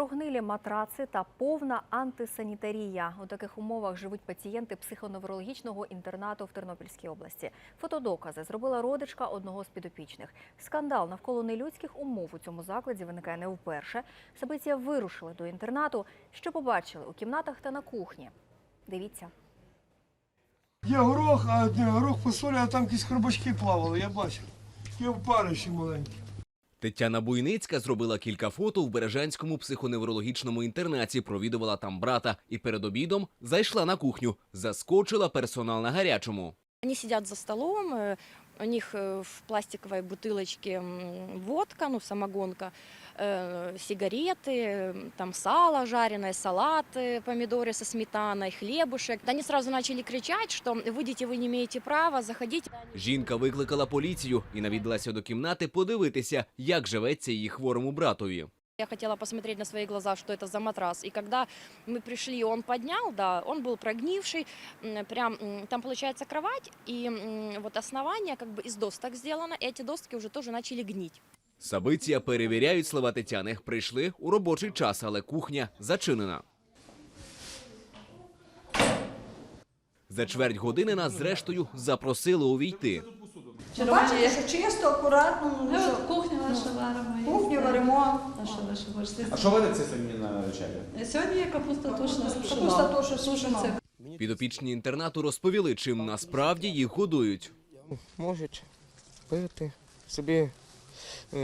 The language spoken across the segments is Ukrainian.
Прогнилі матраци та повна антисанітарія. У таких умовах живуть пацієнти психоневрологічного інтернату в Тернопільській області. Фотодокази зробила родичка одного з підопічних. Скандал навколо нелюдських умов у цьому закладі виникає не вперше. Сабиція вирушили до інтернату. Що побачили у кімнатах та на кухні? Дивіться. Є горох, а горох посолі, а там якісь хробачки плавали, я бачив. Є опариші маленькі. Тетяна Буйницька зробила кілька фото в Бережанському психоневрологічному інтернаті, провідувала там брата і перед обідом зайшла на кухню. Заскочила персонал на гарячому. Они сидят за столом, э, у них э, в пластиковой бутылочке м, водка, ну, самогонка, э, сигареты, э, там сало жареное, салат, э, помидоры со сметаной, хлебушек. Они сразу начали кричать, что выйдите, вы не имеете права, заходите. Жінка викликала поліцію і навідалася до кімнати подивитися, як живеться її хворому братові. Я хотела посмотреть на свои глаза, что это за матрас. И когда мы пришли, он поднял, да, он был прогнивший, м, прям м, там получается кровать, и м, вот основание как бы из досток сделано, и эти доски уже тоже начали гнить. Сабиція перевіряють слова Тетяни. Прийшли у робочий час, але кухня зачинена. За чверть години нас зрештою запросили увійти. Бачите, що чисто, акуратно, ну, Ну, що, от кухню нашу варимо. і- кухню варимо. А що ви що хочете? А що вариться сьогодні на вечерю? Сьогодні є капуста тушна з Капуста з. Це Підопічні інтернату розповіли, чим насправді їх годують. можуть пити собі е,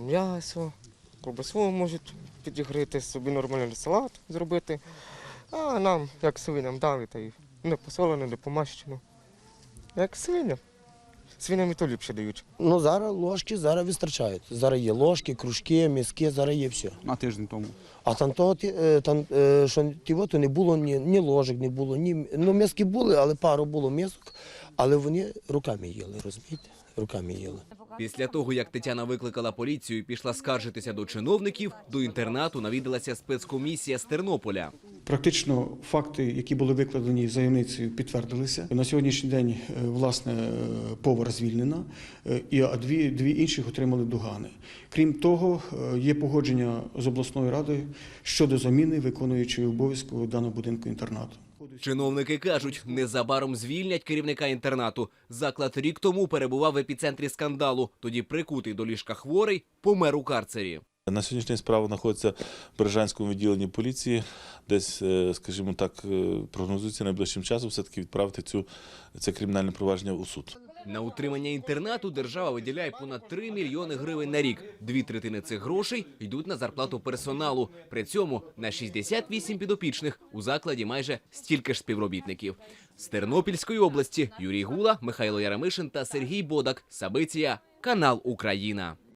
м'ясо, ковбасу можуть підігріти, собі нормальний салат зробити. А нам, як свиням, дали, та й не посолене, не помащено. Як свиням. Свиням і то ліпше дають. Ну, зараз ложки зараз вистачають. Зараз є ложки, кружки, міски, зараз є все. На тиждень тому. А там того, е, там, е, що ті от, не було ні, ні ложок, не було, ні. Ну, миски були, але пару було мисок, але вони руками їли, розумієте? Руками їли. Після того, як Тетяна викликала поліцію і пішла скаржитися до чиновників, до інтернату навідалася спецкомісія з Тернополя. Практично факти, які були викладені заявницею, підтвердилися. На сьогоднішній день е, власне е, повар звільнена, е, і а дві, дві інших отримали догани. Крім того, є погодження з обласною радою щодо заміни виконуючої обов'язку даного будинку інтернату. Чиновники кажуть, незабаром звільнять керівника інтернату. Заклад рік тому перебував в епіцентрі скандалу. Тоді прикутий до ліжка хворий помер у карцері. На сьогоднішній день справа знаходиться в Бережанському відділенні поліції. Десь, е, скажімо так, е, прогнозується найближчим часом все-таки відправити цю, це кримінальне провадження у суд. На утримання інтернату держава виділяє понад 3 мільйони гривень на рік. Дві третини цих грошей йдуть на зарплату персоналу. При цьому на 68 підопічних у закладі майже стільки ж співробітників. З Тернопільської області Юрій Гула, Михайло Яремишин та Сергій Бодак. Сабиція, канал Україна.